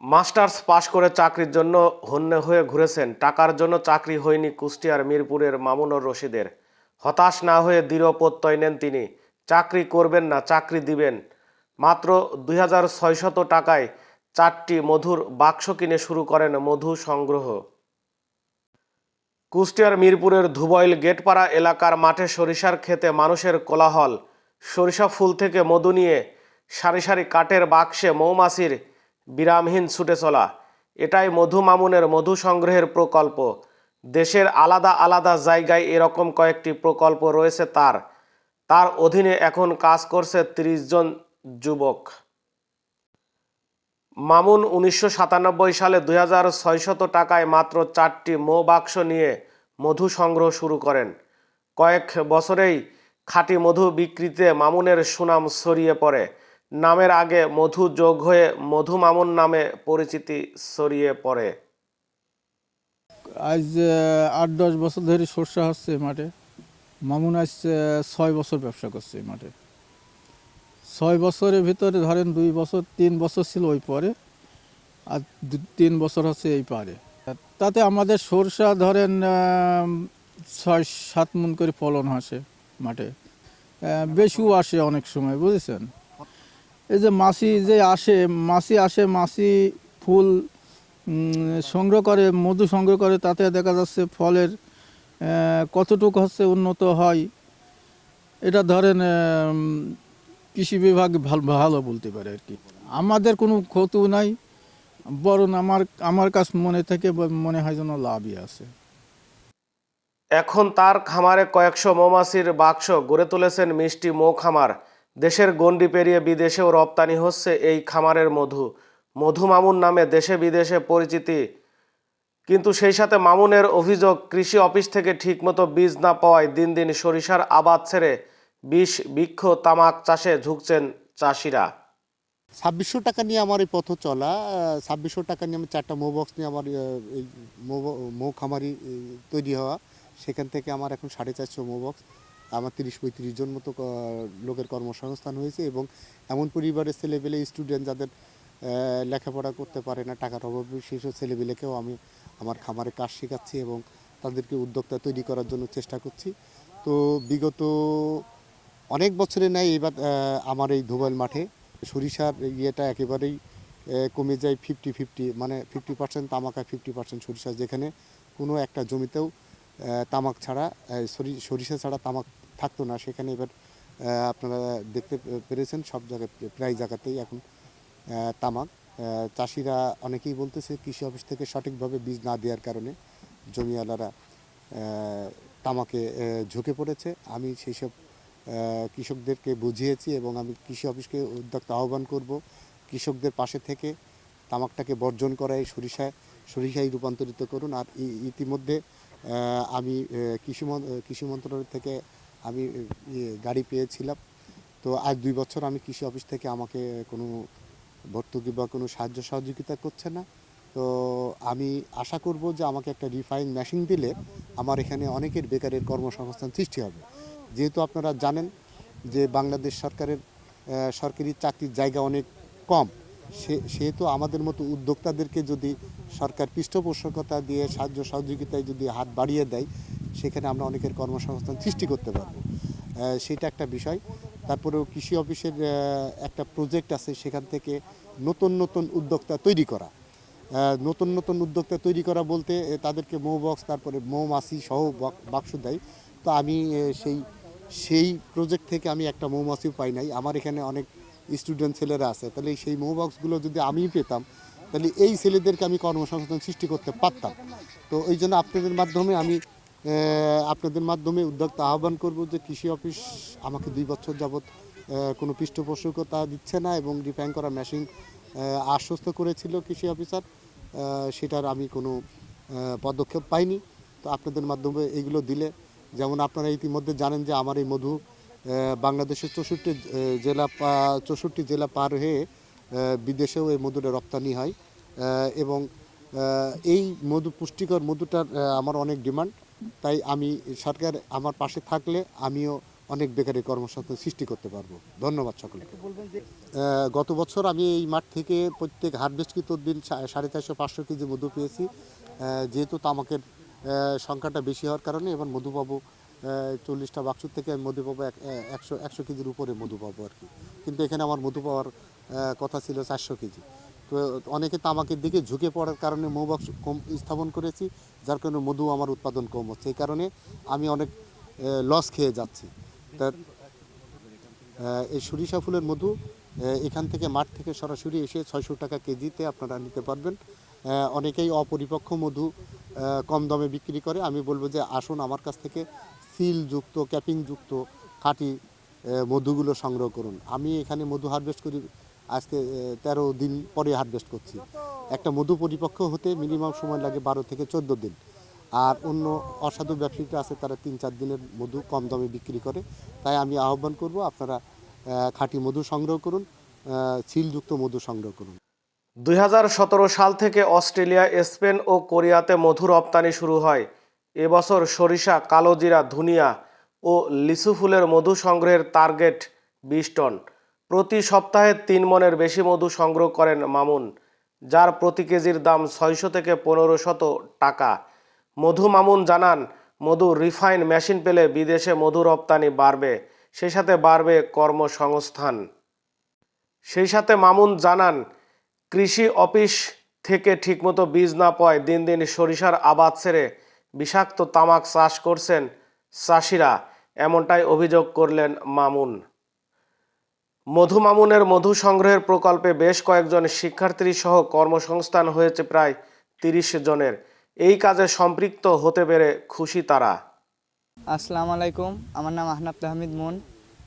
Masters পাশ করে চাকরির জন্য হন্যে হয়ে ঘুরেছেন। টাকার জন্য চাকরি হয়নি কুষ্টিয়ার মিরপুরের মামুনুর রশিদের। হতাশ না হয়ে দৃঢ় প্রত্যয় নেন তিনি। চাকরি করবেন না, চাকরি দিবেন। মাত্র দুই টাকায় চারটি মধুর বাক্স কিনে শুরু করেন মধু সংগ্রহ। কুষ্টিয়ার মিরপুরের ধুবইল গেটপাড়া এলাকার মাঠে সরিষার ক্ষেতে মানুষের কোলাহল। সরিষা ফুল থেকে মধু নিয়ে সারি সারি কাঠের বাক্সে মৌমাছির বিরামহীন ছুটে চলা। এটাই মধু মামুনের মধু সংগ্রহের প্রকল্প। দেশের আলাদা আলাদা জায়গায় এরকম কয়েকটি প্রকল্প রয়েছে তার। তার অধীনে এখন কাজ করছে ত্রিশ জন যুবক। মামুন উনিশশো সাতানব্বই সালে দুই টাকায় মাত্র চারটি মৌ বাক্স নিয়ে মধু সংগ্রহ শুরু করেন। কয়েক বছরেই খাঁটি মধু বিক্রিতে মামুনের সুনাম ছড়িয়ে পড়ে। নামের আগে মধু যোগ হয়ে মধু মামুন নামে পরিচিতি ছড়িয়ে পড়ে। আজ আট দশ বছর ধরে সর্ষা হচ্ছে মাঠে। মামুন আজ ছয় বছর ব্যবসা করছে এই মাঠে। ছয় বছরের ভিতরে ধরেন দুই বছর, তিন বছর ছিল ওই পরে, আর তিন বছর হচ্ছে এই পারে। তাতে আমাদের সরষা ধরেন ছয় সাত মন করে ফলন আসে মাঠে। বেশিও আসে অনেক সময়, বুঝেছেন? এই যে মাছি যে আসে মাছি আসে মাছি ফুল সংগ্রহ করে, মধু সংগ্রহ করে, তাতে দেখা যাচ্ছে ফলের কতটুকু হচ্ছে উন্নত হয়। এটা ধরেন কৃষি বিভাগ ভালো ভালো বলতে পারে আর কি। আমাদের কোনো ক্ষতি নাই, বরং আমার আমার কাছে মনে থেকে মনে হয় যেন লাভই আছে। এখন তার খামারে কয়েকশো মৌমাছির বাক্স গড়ে তুলেছেন মিষ্টি মৌ খামার দেশের গণ্ডি পেরিয়ে বিদেশেও রপ্তানি হচ্ছে এই খামারের মধু। মধু মামুন নামে দেশে বিদেশে পরিচিতি। কিন্তু সেই সাথে মামুনের অভিযোগ, কৃষি অফিস থেকে ঠিকমতো বীজ না পাওয়ায় দিন দিন সরিষার আবাদ ছেড়ে বিষ, বৃক্ষ, তামাক চাষে ঝুঁকছেন চাষিরা। ছাব্বিশশো টাকা নিয়ে আমার এই পথ চলা ছাব্বিশশো টাকা নিয়ে আমি চারটা মৌ বক্স নিয়ে আমার এই মৌ খামারি তৈরি হওয়া, সেখান থেকে আমার এখন সাড়ে চারশো মৌ বক্স আমার তিরিশ পঁয়ত্রিশ জন মতো লোকের কর্মসংস্থান হয়েছে এবং এমন পরিবারের ছেলেপেলে স্টুডেন্ট যাদের লেখাপড়া করতে পারে না, টাকার অভাবে সেই সব ছেলেপেলেকেও আমি আমার খামারে কাজ শেখাচ্ছি এবং তাদেরকে উদ্যোক্তা তৈরি করার জন্য চেষ্টা করছি। তো বিগত অনেক বছরে নেয় এবার আমার এই ধোবাইল মাঠে সরিষার ইয়েটা একেবারেই কমে যায় ফিফটি ফিফটি মানে ফিফটি পার্সেন্ট তামাক ফিফটি পার্সেন্ট সরিষা, যেখানে কোনো একটা জমিতেও তামাক ছাড়া সরি- সরিষা ছাড়া তামাক থাকতো না। সেখানে এবার আপনারা দেখতে পেরেছেন সব জায়গায়, প্রায় জায়গাতেই এখন তামাক। চাষিরা অনেকেই বলতেছে কৃষি অফিস থেকে সঠিকভাবে বীজ না দেওয়ার কারণে জমিওয়ালারা তামাকে ঝুঁকে পড়েছে। আমি সেই সব কৃষকদেরকে বুঝিয়েছি এবং আমি কৃষি অফিসকে উদ্যোক্তা আহ্বান করব। কৃষকদের পাশে থেকে তামাকটাকে বর্জন করায় সরিষায় সরিষায় রূপান্তরিত করুন। আর ইতিমধ্যে আমি কৃষি কৃষি মন্ত্রণালয় থেকে আমি ইয়ে, গাড়ি পেয়েছিলাম। তো আজ দুই বছর আমি কৃষি অফিস থেকে আমাকে কোনো ভর্তুকি বা কোনো সাহায্য সহযোগিতা করছে না। তো আমি আশা করব যে আমাকে একটা রিফাইন মেশিন দিলে আমার এখানে অনেকের বেকারের কর্মসংস্থান সৃষ্টি হবে। যেহেতু আপনারা জানেন যে বাংলাদেশ সরকারের সরকারি চাকরির জায়গা অনেক কম সে সেহেতু আমাদের মতো উদ্যোক্তাদেরকে যদি সরকার পৃষ্ঠপোষকতা দিয়ে সাহায্য সহযোগিতায় যদি হাত বাড়িয়ে দেয় সেখানে আমরা অনেকের কর্মসংস্থান সৃষ্টি করতে পারব। সেটা একটা বিষয়। তারপরেও কৃষি অফিসের একটা প্রজেক্ট আছে সেখান থেকে নতুন নতুন উদ্যোক্তা তৈরি করা। নতুন নতুন উদ্যোক্তা তৈরি করা বলতে তাদেরকে মৌ বক্স তারপরে মৌমাছি সহ বক- বাক্স দেয়। তো আমি সেই সেই প্রজেক্ট থেকে আমি একটা মৌমাছিও পাই নাই। আমার এখানে অনেক স্টুডেন্ট ছেলেরা আছে। তাহলে সেই মৌ বক্সগুলো যদি আমিই পেতাম, তাহলে এই ছেলেদেরকে আমি কর্মসংস্থান সৃষ্টি করতে পারতাম। তো ওই জন্য আপনাদের মাধ্যমে আমি আপনাদের মাধ্যমে উদ্যোক্তা আহ্বান করব যে কৃষি অফিস আমাকে দুই বছর যাবৎ কোনো পৃষ্ঠপোষকতা দিচ্ছে না এবং রিফাইন করা মেশিন আশ্বস্ত করেছিল কৃষি অফিসার। সেটার আমি কোনো পদক্ষেপ পাইনি। তো আপনাদের মাধ্যমে এইগুলো দিলে, যেমন আপনারা ইতিমধ্যে জানেন যে আমার এই মধু বাংলাদেশের চৌষট্টি জেলা চৌষট্টি জেলা পার হয়ে বিদেশেও এই মধুটা রপ্তানি হয়। এবং এই মধু পুষ্টিকর মধুটার আমার অনেক ডিমান্ড। তাই আমি সরকার আমার পাশে থাকলে আমিও অনেক বেকারি কর্মসংস্থান সৃষ্টি করতে পারব। ধন্যবাদ সকলকে। গত বছর আমি এই মাঠ থেকে প্রত্যেক হারভেস্টকৃত দিন সাড়ে চারশো পাঁচশো কেজি মধু পেয়েছি। যেহেতু তামাকের সংখ্যাটা বেশি হওয়ার কারণে এবার মধু পাবো চল্লিশটা বাক্সর থেকে আমি মধু পাবো এক- একশো একশো কেজির উপরে মধু পাবো আর কি। কিন্তু এখানে আমার মধু পাওয়ার কথা ছিল চারশো কেজি। অনেকে তামাকের দিকে ঝুঁকে পড়ার কারণে মৌবাক্স কম স্থাপন করেছি, যার কারণে মধু আমার উৎপাদন কম হচ্ছে। এই কারণে আমি অনেক লস খেয়ে যাচ্ছি। তার এই সরিষা ফুলের মধু এখান থেকে মাঠ থেকে সরাসরি এসে ছয়শো টাকা কেজিতে আপনারা নিতে পারবেন। অনেকেই অপরিপক্ক মধু কম দামে বিক্রি করে। আমি বলব যে আসুন আমার কাছ থেকে সিলযুক্ত, ক্যাপিংযুক্ত খাঁটি মধুগুলো সংগ্রহ করুন। আমি এখানে মধু হারভেস্ট করি আজকে তেরো দিন পরে হারভেস্ট করছি। একটা মধু পরিপক্ক হতে মিনিমাম সময় লাগে বারো থেকে চোদ্দ দিন। আর অন্য অসাধু ব্যবসায়ীরা আছে তারা তিন চার দিনের মধু কম দামে বিক্রি করে। তাই আমি আহ্বান করব আপনারা খাঁটি মধু সংগ্রহ করুন আহ, সিলযুক্ত মধু সংগ্রহ করুন। দুই হাজার সতেরো সাল থেকে অস্ট্রেলিয়া স্পেন ও কোরিয়াতে মধু রপ্তানি শুরু হয়। এবছর সরিষা কালোজিরা ধুনিয়া ও লিচু ফুলের মধু সংগ্রহের টার্গেট বিশ টন। প্রতি সপ্তাহে তিন মনের বেশি মধু সংগ্রহ করেন মামুন, যার প্রতি কেজির দাম ছয়শো থেকে পনেরো শত টাকা। মধু মামুন জানান, মধু রিফাইন মেশিন পেলে বিদেশে মধু রপ্তানি বাড়বে সেই সাথে বাড়বে কর্মসংস্থান। সেই সাথে মামুন জানান, কৃষি অফিস থেকে ঠিকমতো বীজ না পায় দিন দিন সরিষার আবাদ ছেড়ে বিষাক্ত তামাক চাষ করছেন চাষিরা, এমনটাই অভিযোগ করলেন মামুন। মধু মামুনের মধু সংগ্রহের প্রকল্পে বেশ কয়েকজন শিক্ষার্থী সহ কর্মসংস্থান হয়েছে প্রায় তিরিশ জনের। এই কাজে সম্পৃক্ত হতে পেরে খুশি তারা। আসসালামু আলাইকুম, আমার নাম আহনাব তাহমিদ মুন।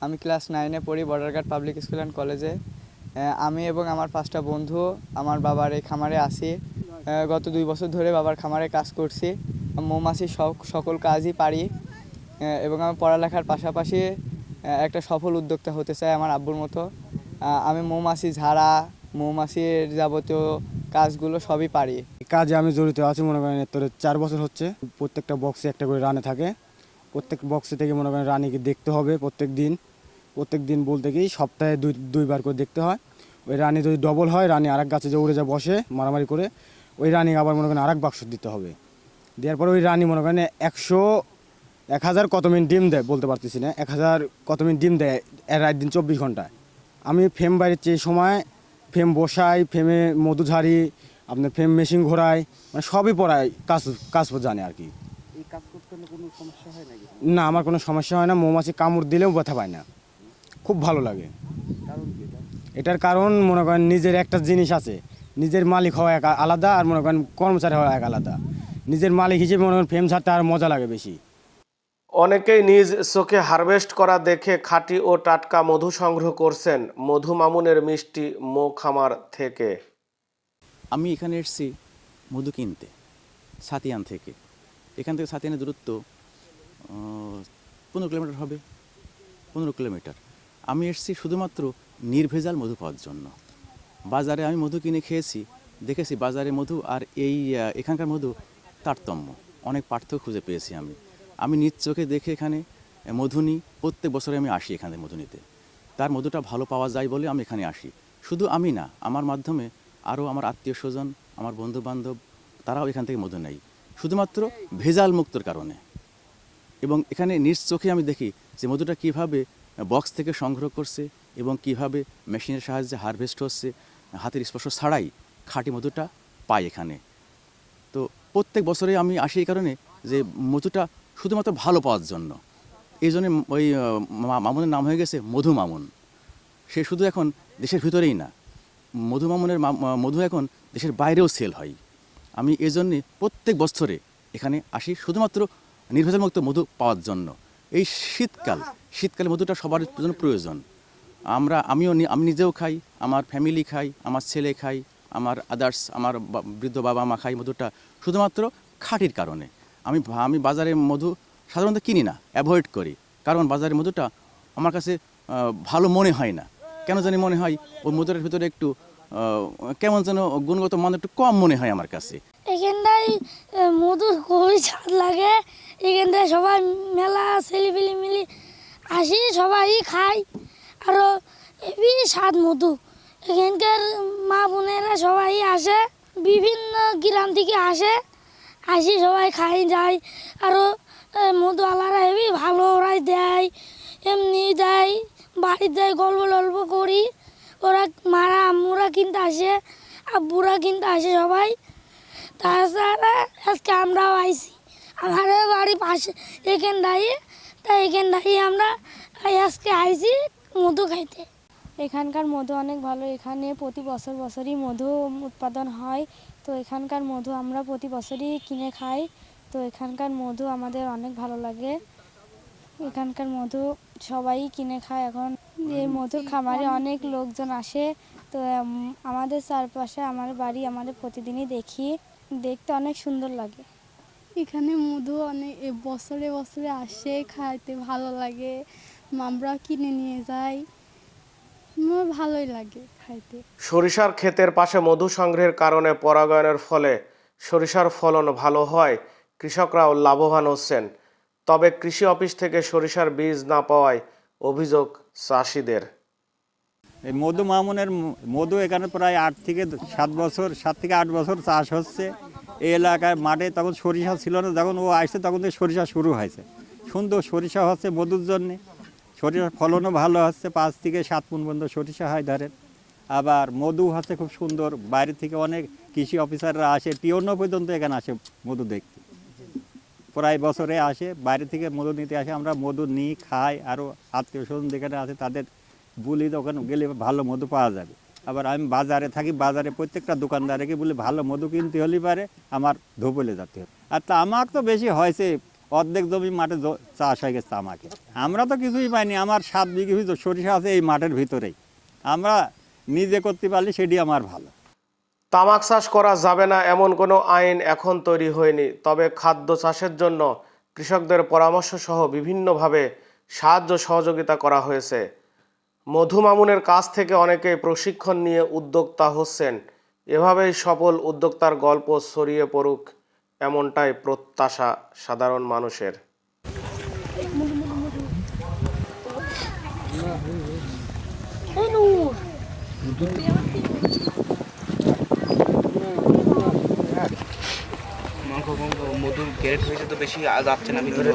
আমি ক্লাস নাইনে পড়ি বর্ডারঘাট পাবলিক স্কুল অ্যান্ড কলেজে। আমি এবং আমার পাঁচটা বন্ধু, আমার বাবার এই খামারে আসি গত দুই বছর ধরে বাবার খামারে কাজ করছি। মৌমাছি সক- সকল কাজই পারি। এবং আমি পড়ালেখার পাশাপাশি একটা সফল উদ্যোক্তা হতে চাই আমার আব্বুর মতো। আমি মৌমাছি ঝাড়া, মৌমাছির যাবতীয় কাজগুলো সবই পারি। কাজে আমি জড়িত আছি মনে করেন তোরে চার বছর হচ্ছে। প্রত্যেকটা বক্সে একটা করে রানে থাকে। প্রত্যেক বক্সে থেকে মনে করেন রানীকে দেখতে হবে প্রত্যেক দিন। প্রত্যেক দিন বলতে কি সপ্তাহে দুই, দুইবার করে দেখতে হয়। ওই রানী যদি ডবল হয়, রানী আরেক গাছে যে উড়ে যা বসে মারামারি করে, ওই রানী আবার মনে করেন আরেক বাক্স দিতে হবে। দেওয়ার পরে ওই রানী মনে করেন একশো এক হাজার কত মিনিট ডিম দেয় বলতে পারতেছি না। এক হাজার কত মিনিট ডিম দেয় এর রাত দিন চব্বিশ ঘন্টায়। আমি ফেম বাইরের চেয়ে সময় ফেম বসাই ফেমে মধু ঝাড়ি আপনার ফেম মেশিন ঘোরাই মানে সবই পড়াই কাজ কাজ জানে আর কি। না আমার কোনো সমস্যা হয় না মৌমাছি কামড় দিলেও ব্যথা পায় না। খুব ভালো লাগে। এটার কারণ মনে করেন নিজের একটা জিনিস আছে। নিজের মালিক হওয়া এক আলাদা আর মনে করেন কর্মচারী হওয়া এক আলাদা। নিজের মালিক হিসেবে মনে করেন ফেম ছাড়তে আর মজা লাগে বেশি। অনেকেই নিজ চোখে হারভেস্ট করা দেখে খাঁটি ও টাটকা মধু সংগ্রহ করছেন। মধু মামুনের মিষ্টি মো খামার থেকে। আমি এখানে এসেছি মধু কিনতে, সাতিয়ান থেকে। এখান থেকে সাতিয়ানের দূরত্ব পনেরো কিলোমিটার হবে, পনেরো কিলোমিটার। আমি এসেছি শুধুমাত্র নির্ভেজাল মধু পাওয়ার জন্য। বাজারে আমি মধু কিনে খেয়েছি, দেখেছি বাজারে মধু আর এই এখানকার মধু তারতম্য। অনেক পার্থক্য খুঁজে পেয়েছি আমি। আমি নিজ চোখে দেখে এখানে আহ, মধু নিই প্রত্যেক বছরে আমি আসি এখানে মধু নিতে তার মধুটা ভালো পাওয়া যায় বলে আমি এখানে আসি। শুধু আমি না আমার মাধ্যমে আরও আমার আত্মীয় স্বজন আমার বন্ধু বান্ধব তারাও এখান থেকে মধু নেয়। শুধুমাত্র ভেজাল মুক্তর কারণে। এবং এখানে নিজ চোখে আমি দেখি যে মধুটা কীভাবে বক্স থেকে সংগ্রহ করছে এবং কীভাবে মেশিনের সাহায্যে হারভেস্ট হচ্ছে হাতের স্পর্শ ছাড়াই খাঁটি মধুটা পাই এখানে। তো প্রত্যেক বছরে আমি আসি এই কারণে যে মধুটা শুধুমাত্র ভালো পাওয়ার জন্য। এই জন্য ওই মামুনের নাম হয়ে গেছে মধু মামুন। সে শুধু এখন দেশের ভিতরেই না, মধু মামুনের মধু এখন দেশের বাইরেও সেল হয়। আমি এজন্যে প্রত্যেক বছরে এখানে আসি শুধুমাত্র নির্ভেজালমুক্ত মধু পাওয়ার জন্য। এই শীতকাল, শীতকালে মধুটা সবার জন্য প্রয়োজন। আমরা, আমিও আমি নিজেও খাই, আমার ফ্যামিলি খাই, আমার ছেলে খাই, আমার আদার্স আমার বৃদ্ধ বাবা মা খাই মধুটা শুধুমাত্র খাঁটির কারণে। আমি আমি বাজারে মধু সাধারণত কিনি না অ্যাভয়েড করি। কারণ বাজারের মধুটা আমার কাছে ভালো মনে হয় না। কেন জানি মনে হয় ওই মধুরের ভিতরে একটু কেমন যেন গুণগত মান একটু কম মনে হয় আমার কাছে। এখানটায় মধু খুবই স্বাদ লাগে। এখানটায় সবাই মেলা ছেলেপিলি মিলি আসি, সবাই খাই আরও এবি স্বাদ মধু। এখানকার মা বোনেরা সবাই আসে, বিভিন্ন গ্রাম থেকে আসে। আসি সবাই, খাই যায় আরও মধু আলারা হেবি ভালো, ওরাই দেয়, এমনি দেয় বাড়ি দেয়, গল্প টল্প করি। ওরা মারা, আম্মুরা কিনতে আসে, আব্বুরা কিনতে আসে সবাই। তাছাড়া আজকে আমরাও আইছি। আমাদের বাড়ি পাশে এখান দাঁড়িয়ে তাই এখান দাঁড়িয়ে আমরা আজকে আইছি মধু খাইতে। এখানকার মধু অনেক ভালো। এখানে প্রতি বছর বছরই মধু উৎপাদন হয়। তো এখানকার মধু আমরা প্রতি বছরই কিনে খাই। তো এখানকার মধু আমাদের অনেক ভালো লাগে। এখানকার মধু সবাই কিনে খায় এখন। এই মধুর খামারে অনেক লোকজন আসে। তো আমাদের চারপাশে আমার বাড়ি আমাদের প্রতিদিনই দেখি। দেখতে অনেক সুন্দর লাগে। এখানে মধু অনেক বছরে বছরে আসে, খাইতে ভালো লাগে। আমরা কিনে নিয়ে যাই। আমার ভালোই লাগে খাইতে। সরিষার ক্ষেতের পাশে মধু সংগ্রহের কারণে পরাগায়নের ফলে সরিষার ফলন ভালো হয়। কৃষকরাও লাভবান হচ্ছেন। তবে কৃষি অফিস থেকে সরিষার বীজ না পাওয়ায় অভিযোগ চাষিদের। এই মধু মামুনের মধু এখানে প্রায় আট থেকে সাত বছর সাত থেকে আট বছর চাষ হচ্ছে। এই এলাকায় মাঠে তখন সরিষা ছিল না যখন ও আসছে তখন থেকে সরিষা শুরু হয়েছে। সুন্দর সরিষা হচ্ছে মধুর জন্যে। সরিষার ফলনও ভালো হচ্ছে পাঁচ থেকে সাত পুন পর্যন্ত সরিষা হয়, ধরেন। আবার মধু হচ্ছে খুব সুন্দর, বাইরে থেকে অনেক কৃষি অফিসাররা আসে, পিওনো পর্যন্ত এখানে আসে মধু দেখতে। প্রায় বছরে আসে, বাইরে থেকে মধু নিতে আসে, আমরা মধু নিই, খাই আরও আত্মীয় স্বজন যেখানে আছে তাদের বলি ওখানে গেলে ভালো মধু পাওয়া যাবে। আবার আমি বাজারে থাকি, বাজারে প্রত্যেকটা দোকানদারকে বলি, ভালো মধু কিনতে হলে পারে, আমার ধোপলে যেতে হবে। আর তা আমার তো বেশি হয়েছে অর্ধেক জমি মাঠে চাষ হয়ে গেছে আমাকে। আমরা তো কিছুই পাইনি, আমার সাত বিঘে সরিষা আছে এই মাঠের ভিতরেই। আমরা নিজে করতে পারলে সেটি আমার ভালো। তামাক চাষ করা যাবে না এমন কোনো আইন এখন তৈরি হয়নি। তবে খাদ্য চাষের জন্য কৃষকদের পরামর্শ সহ বিভিন্নভাবে সাহায্য সহযোগিতা করা হয়েছে। মধু মামুনের কাছ থেকে অনেকে প্রশিক্ষণ নিয়ে উদ্যোক্তা হচ্ছেন। এভাবেই সফল উদ্যোক্তার গল্প ছড়িয়ে পড়ুক। এমনটাই প্রত্যাশা সাধারণ মানুষের। মধুর গ্যারেট হয়েছে তো বেশি যাচ্ছে না ভিতরে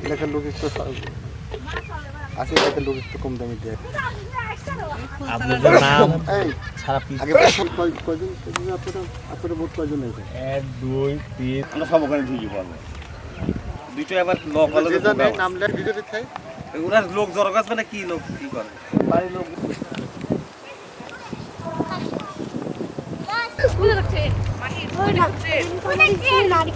এলাকার লোক একটু আছে এলাকার লোক একটু কম দামে দেয়। আপনাদের নাম এই আগে কয়জন কয়জন আপনারা আপনারা ভোট কয়জন এক দুই তিন আমরা সব ওখানে ঢুকি পারব দুইটা এবার লোক হলে যে জানে নাম লেখ ভিডিওতে থাকে ওরা লোক জড়ো গাছ মানে কি লোক কি করে? নারী